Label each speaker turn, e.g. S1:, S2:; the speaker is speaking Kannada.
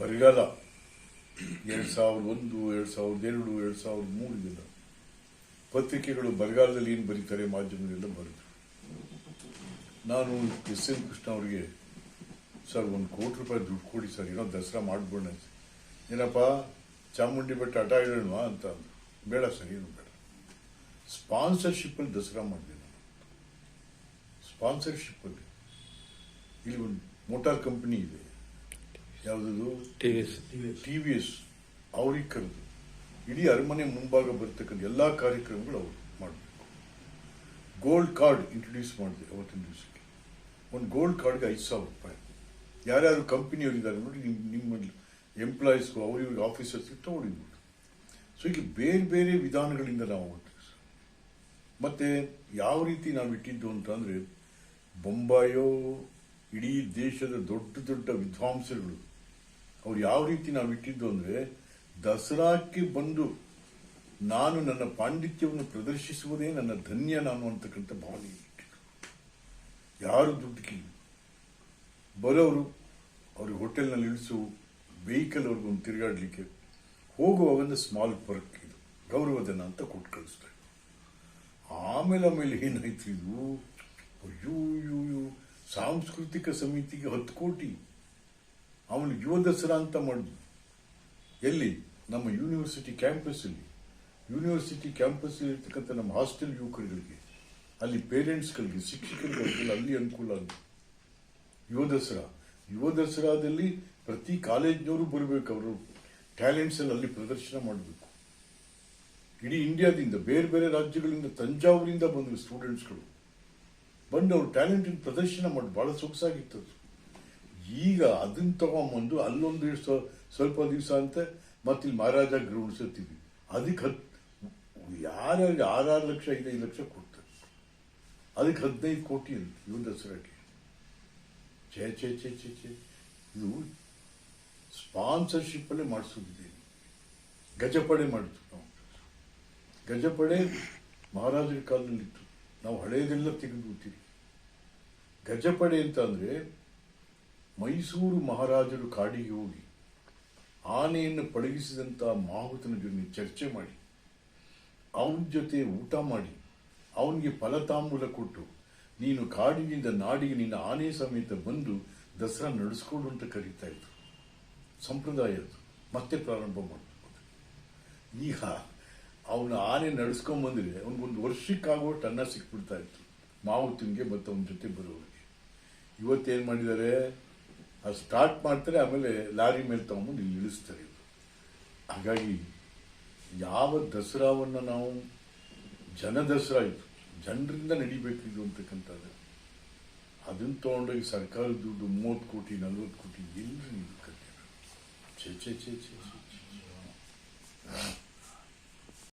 S1: ಬರಗಾಲ ಎರಡು ಸಾವಿರದ ಒಂದು, ಎರಡು ಸಾವಿರದ ಎರಡು ಎರಡು ಸಾವಿರದ ಮೂರು ದಿನ ಪತ್ರಿಕೆಗಳು ಬರಗಾಲದಲ್ಲಿ ಏನು ಬರೀತಾರೆ ಮಾಧ್ಯಮದೆಲ್ಲ ಬರೆದು ನಾನು ಎಸ್ ಎನ್ ಕೃಷ್ಣ ಅವರಿಗೆ, ಸರ್, ಒಂದು ಕೋಟಿ ರೂಪಾಯಿ ದುಡ್ಡು ಕೊಡಿ ಸರ್, ಏನೋ ದಸರಾ ಮಾಡ್ಬೋಣ ಏನಪ್ಪ, ಚಾಮುಂಡಿ ಬೆಟ್ಟ ಆಟ ಇಡೋಣವಾ ಅಂತ ಅಂದರು. ಬೇಡ ಸರ್, ಏನು ಬೇಡ. ಸ್ಪಾನ್ಸರ್ಶಿಪ್ಪಲ್ಲಿ ದಸರಾ ಮಾಡಿದೆ ನಾನು. ಸ್ಪಾನ್ಸರ್ಶಿಪ್ಪಲ್ಲಿ ಇಲ್ಲಿ ಒಂದು ಮೋಟಾರ್ ಕಂಪ್ನಿ ಇದೆ. ಯಾವುದದು
S2: ಟಿವಿಎಸ್.
S1: ಟಿ ವಿ ಎಸ್ ಅವ್ರಿಗೆ ಕರೆದು. ಇಡೀ ಅರಮನೆ ಮುಂಭಾಗ ಬರ್ತಕ್ಕಂಥ ಎಲ್ಲ ಕಾರ್ಯಕ್ರಮಗಳು ಅವರು ಮಾಡಬೇಕು. ಗೋಲ್ಡ್ ಕಾರ್ಡ್ ಇಂಟ್ರೊಡ್ಯೂಸ್ ಮಾಡಿದೆ ಅವತ್ತಿನ ದಿವಸಕ್ಕೆ. ಒಂದು ಗೋಲ್ಡ್ ಕಾರ್ಡ್ಗೆ ಐದು ಸಾವಿರ ರೂಪಾಯಿ. ಯಾರ್ಯಾರು ಕಂಪ್ನಿಯವರಿದ್ದಾರೆ ನೋಡಿ ನಿಮ್ಮ ನಿಮ್ಮ ಎಂಪ್ಲಾಯೀಸ್ಗೂ ಆಫೀಸರ್ಸ್ ಆಫೀಸರ್ಸ್ಗೆ ನೋಡಿ. ಸೊ ಇಲ್ಲಿ ಬೇರೆ ಬೇರೆ ವಿಧಾನಗಳಿಂದ ನಾವು ಹೋಗ್ತೀವಿ ಸರ್. ಮತ್ತು ಯಾವ ರೀತಿ ನಾವು ಇಟ್ಟಿದ್ದು ಅಂತಂದರೆ ಬೊಂಬಾಯೋ ಇಡೀ ದೇಶದ ದೊಡ್ಡ ದೊಡ್ಡ ವಿದ್ವಾಂಸರುಗಳು ಅವ್ರು ಯಾವ ರೀತಿ ನಾವು ಇಟ್ಟಿದ್ದು ಅಂದ್ರೆ ದಸರಾಕ್ಕೆ ಬಂದು ನಾನು ನನ್ನ ಪಾಂಡಿತ್ಯವನ್ನು ಪ್ರದರ್ಶಿಸುವುದೇ ನನ್ನ ಧನ್ಯ ನಾನು ಅಂತಕ್ಕಂಥ ಭಾವನೆ ಇಟ್ಟಿದ್ದು. ಯಾರು ದುಡ್ಡಿಗೆ ಬರೋರು ಅವ್ರಿಗೆ ಹೋಟೆಲ್ನಲ್ಲಿ ಇಳಿಸು ವೆಹಿಕಲ್ ಅವ್ರಿಗೊಂದು ತಿರುಗಾಡ್ಲಿಕ್ಕೆ ಹೋಗುವಾಗ ಸ್ಮಾಲ್ ಪರ್ಕ್ ಇದು. ಗೌರವಧನ ಅಂತ ಕೊಟ್ಟು ಕಳಿಸ್ತಾರೆ. ಆಮೇಲೆ ಆಮೇಲೆ ಏನಾಯ್ತು ಇದು? ಅಯ್ಯೋ. ಸಾಂಸ್ಕೃತಿಕ ಸಮಿತಿಗೆ ಹತ್ತು ಕೋಟಿ. ಯುವ ದಸರಾ ಅಂತ ಮಾಡಿದ್ವಿ ಎಲ್ಲಿ? ನಮ್ಮ ಯೂನಿವರ್ಸಿಟಿ ಕ್ಯಾಂಪಸ್ ಅಲ್ಲಿ ಯೂನಿವರ್ಸಿಟಿ ಕ್ಯಾಂಪಸ್ ಇರ್ತಕ್ಕಂಥ ನಮ್ಮ ಹಾಸ್ಟೆಲ್ ಯುವಕರುಗಳಿಗೆ, ಅಲ್ಲಿ ಪೇರೆಂಟ್ಸ್ಗಳಿಗೆ ಶಿಕ್ಷಕರುಗಳಿಗೆಲ್ಲ ಅಲ್ಲಿ ಅನುಕೂಲ ಆಗುತ್ತೆ ಯುವ ದಸರಾ ಯುವ ದಸರಾದಲ್ಲಿ ಪ್ರತಿ ಕಾಲೇಜ್ನವರು ಬರಬೇಕು. ಅವರು ಟ್ಯಾಲೆಂಟ್ಸ್ ಎಲ್ಲ ಅಲ್ಲಿ ಪ್ರದರ್ಶನ ಮಾಡಬೇಕು. ಇಡೀ ಇಂಡಿಯಾದಿಂದ, ಬೇರೆ ಬೇರೆ ರಾಜ್ಯಗಳಿಂದ, ತಂಜಾವೂರಿಂದ ಬಂದರು ಸ್ಟೂಡೆಂಟ್ಸ್ಗಳು. ಬಂದು ಅವ್ರು ಟ್ಯಾಲೆಂಟಿನ ಪ್ರದರ್ಶನ ಮಾಡಿ, ಭಾಳ ಸೊಗಸಾಗಿತ್ತು. ಈಗ ಅದನ್ನು ತಗೊಂಬಂದು ಅಲ್ಲೊಂದು ದಿವಸ ಸ್ವಲ್ಪ ದಿವಸ ಅಂತ ಮತ್ತೆ ಇಲ್ಲಿ ಮಹಾರಾಜ ಗ್ರೌಂಡ್ಸ್ ಎತ್ತಿದ್ವಿ ಅದಕ್ಕೆ ಹತ್ತು ಯಾರ್ಯಾರಿಗೆ ಆರಾರು ಲಕ್ಷ, ಐದೈದು ಲಕ್ಷ ಕೊಡ್ತಾರೆ. ಅದಕ್ಕೆ ಹದಿನೈದು ಕೋಟಿ ಅಂತ ಇವನ್ ದಸರಾಕ್ಕೆ. ಛೇ ಛೇ ಛೇ ಛೇ ಛೇ. ಇದು ಸ್ಪಾನ್ಸರ್ಶಿಪ್ ಅಲ್ಲೇ ಮಾಡಿಸೋದಿದೆ. ಗಜಪಡೆ ಮಾಡಿದ್ವಿ ನಾವು. ಗಜಪಡೆ ಮಹಾರಾಜರ ಕಾಲದಲ್ಲಿತ್ತು. ನಾವು ಹಳೆಯದೆಲ್ಲ ತೆಗೆದು ಗಜಪಡೆ ಅಂತ ಅಂದ್ರೆ ಮೈಸೂರು ಮಹಾರಾಜರು ಕಾಡಿಗೆ ಹೋಗಿ ಆನೆಯನ್ನು ಪಳಗಿಸಿದಂಥ ಮಾಹುತನ ಜೊತೆ ಚರ್ಚೆ ಮಾಡಿ, ಅವನ ಜೊತೆ ಊಟ ಮಾಡಿ, ಅವನಿಗೆ ಫಲತಾಂಬೂಲ ಕೊಟ್ಟು, ನೀನು ಕಾಡಿನಿಂದ ನಾಡಿಗೆ ನಿನ್ನ ಆನೆ ಸಮೇತ ಬಂದು ದಸರಾ ನಡೆಸ್ಕೊಡು ಅಂತ ಕರೀತಾ ಇದ್ರು. ಸಂಪ್ರದಾಯ ಅದು. ಮತ್ತೆ ಪ್ರಾರಂಭ ಮಾಡಬೇಕು. ಈಗ ಅವನ ಆನೆ ನಡೆಸ್ಕೊಂಬಂದ್ರೆ ಬಂದ್ರೆ ಅವ್ನಿಗೊಂದು ವರ್ಷಕ್ಕಾಗುವಷ್ಟು ಅನ್ನ ಸಿಕ್ಬಿಡ್ತಾ ಇತ್ತು. ಮಾವುತನ್ಗೆ ಮತ್ತು ಅವನ ಜೊತೆ ಬರೋರಿಗೆ. ಇವತ್ತೇನು ಮಾಡಿದ್ದಾರೆ? ಅದು ಸ್ಟಾರ್ಟ್ ಮಾಡ್ತಾರೆ, ಆಮೇಲೆ ಲಾರಿ ಮೇಲೆ ತಗೊಂಡು ಇಲ್ಲಿ ಇಳಿಸ್ತಾರೆ ಇವ್ರು. ಹಾಗಾಗಿ ಯಾವ ದಸರಾವನ್ನು ನಾವು ಜನ ದಸರಾ ಇದು, ಜನರಿಂದ ನಡಿಬೇಕು ಇದು ಅಂತಕ್ಕಂಥದ್ದು ಅದನ್ನು ತೊಗೊಂಡೋಗಿ ಸರ್ಕಾರದ ದುಡ್ಡು ಮೂವತ್ತು ಕೋಟಿ, ನಲ್ವತ್ತು ಕೋಟಿ ಎಲ್ಲರೂ ನೀವು ಕತೆ ಚೇ ಚೇ ಚೇ ಚೇ ಛೇ.